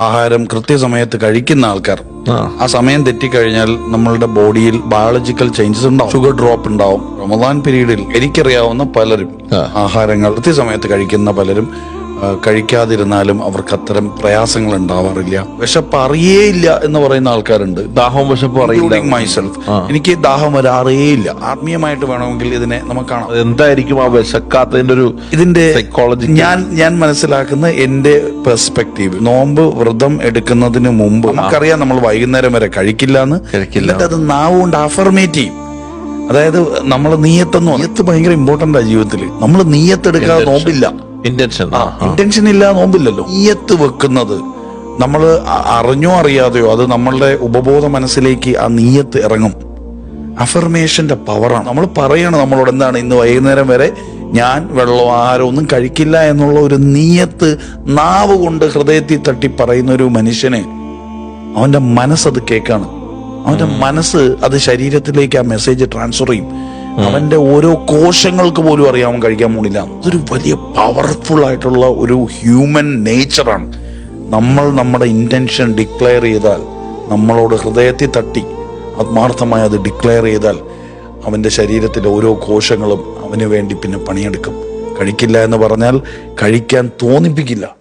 ആഹാരം കൃത്യസമയത്ത് കഴിക്കുന്ന ആൾക്കാർ. ആ. സമയം തെറ്റിക്കഴിഞ്ഞാൽ നമ്മളുടെ ബോഡിയിൽ ബയോളജിക്കൽ ചേഞ്ചസ് ഉണ്ടാവും. ഷുഗർ ഡ്രോപ്പ് ഉണ്ടാവും. റമദാൻ പീരീഡിൽ എനിക്കറിയാവുന്ന പലരും. ആഹാരങ്ങൾ കൃത്യസമയത്ത് കഴിക്കുന്ന പലരും കഴിക്കാതിരുന്നാലും അവർക്ക് അത്തരം പ്രയാസങ്ങൾ ഉണ്ടാവാറില്ല. വിശപ്പ് അറിയേയില്ല എന്ന് പറയുന്ന ആൾക്കാരുണ്ട്. ദാഹം വിശപ്പ് അറിയില്ല. മൈസെൽഫ് എനിക്ക് ദാഹം വരാറേയില്ല. ആത്മീയമായിട്ട് വേണമെങ്കിൽ ഇതിനെ നമുക്ക് കാണാം. എന്തായിരിക്കും ആ വിശക്കാത്തതിന്റെ ഒരു ഇതിന്റെ സൈക്കോളജി ഞാൻ ഞാൻ മനസ്സിലാക്കുന്ന എന്റെ പെർസ്പെക്റ്റീവ് നോമ്പ് വ്രതം എടുക്കുന്നതിന് മുമ്പ് നമുക്കറിയാം നമ്മൾ വൈകുന്നേരം വരെ കഴിക്കില്ല എന്ന്. കഴിക്കില്ല. എന്നിട്ട് അത് നാവ് കൊണ്ട് അഫർമേറ്റ് ചെയ്യും. അതായത് നമ്മൾ നീയത്തെന്ന് നീയത്ത് ഭയങ്കര ഇമ്പോർട്ടന്റ് ആ ജീവിതത്തിൽ നമ്മൾ നീയത്തെടുക്കാതെ നോമ്പില്ല. ഇന്റൻഷൻ ആ ഇന്റൻഷൻ ഇല്ല നോമ്പില്ലല്ലോ. നീയത്ത് വെക്കുന്നത് നമ്മൾ അറിഞ്ഞോ അറിയാതെയോ അത് നമ്മളുടെ ഉപബോധ മനസ്സിലേക്ക് ആ നീയത്ത് ഇറങ്ങും. അഫർമേഷന്റെ പവറാണ് നമ്മൾ പറയണം നമ്മളോട് എന്താണ് ഇന്ന് വൈകുന്നേരം വരെ ഞാൻ വെള്ളമോ ആഹാരം ഒന്നും കഴിക്കില്ല എന്നുള്ള ഒരു നീയത്ത് നാവ് കൊണ്ട് ഹൃദയത്തിൽ തട്ടി പറയുന്ന ഒരു മനുഷ്യനെ അവന്റെ മനസ്സത് കേൾക്കാണ്. അവന്റെ മനസ്സ് അത് ശരീരത്തിലേക്ക് ആ മെസ്സേജ് ട്രാൻസ്ഫർ ചെയ്യും. അവന്റെ ഓരോ കോശങ്ങൾക്ക് പോലും അറിയാൻ കഴിക്കാൻ പോണില്ല അതൊരു വലിയ പവർഫുൾ ആയിട്ടുള്ള ഒരു ഹ്യൂമൻ നേച്ചറാണ് നമ്മൾ നമ്മുടെ ഇന്റൻഷൻ ഡിക്ലെയർ ചെയ്താൽ നമ്മളോട് ഹൃദയത്തിൽ തട്ടി ആത്മാർത്ഥമായി അത് ഡിക്ലെയർ ചെയ്താൽ അവന്റെ ശരീരത്തിലെ ഓരോ കോശങ്ങളും അവന് വേണ്ടി പിന്നെ പണിയെടുക്കും. കഴിക്കില്ല എന്ന് പറഞ്ഞാൽ കഴിക്കാൻ തോന്നിപ്പിക്കില്ല.